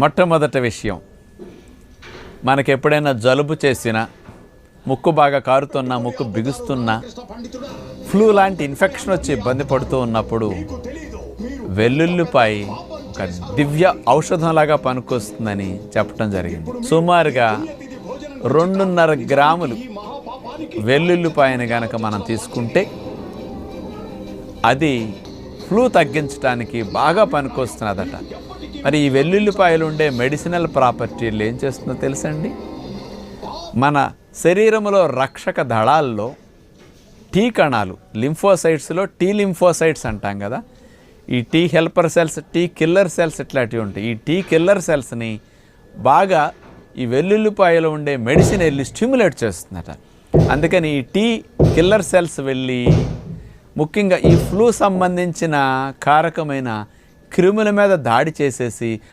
మొట్టమొదటి విషయం. మనకి ఎప్పుడైనా జలుబు చేసినా ముక్కు బాగా కారుతున్నా ముక్కు బిగుస్తున్నా ఫ్లూ లాంటి ఇన్ఫెక్షన్ వచ్చి ఇబ్బంది పడుతూ ఉన్నప్పుడు వెల్లుల్లిపాయ ఒక దివ్య ఔషధంలాగా పనికొస్తుందని చెప్పడం జరిగింది. సుమారుగా రెండున్నర గ్రాములు వెల్లుల్లిపాయని గనక మనం తీసుకుంటే అది ఫ్లూ తగ్గించడానికి బాగా పనికొస్తున్నదట. మరి ఈ వెల్లుల్లిపాయలు ఉండే మెడిసినల్ ప్రాపర్టీలు ఏం చేస్తుందో తెలుసండి? మన శరీరంలో రక్షక దళాల్లో టీ కణాలు లింఫోసైట్స్లో టీ లింఫోసైట్స్ అంటాం కదా? ఈ T helper cells T killer cells ఇట్లాంటివి ఉంటాయి. ఈ టీ కిల్లర్ సెల్స్ని బాగా ఈ వెల్లుల్లిపాయలో ఉండే మెడిసిన్ వెళ్ళి స్టిమ్యులేట్ చేస్తుందట. అందుకని ఈ టీ కిల్లర్ సెల్స్ వెళ్ళి ముఖ్యంగా ఈ ఫ్లూ సంబంధించిన కారకమైన క్రిముల మీద దాడి చేసేసి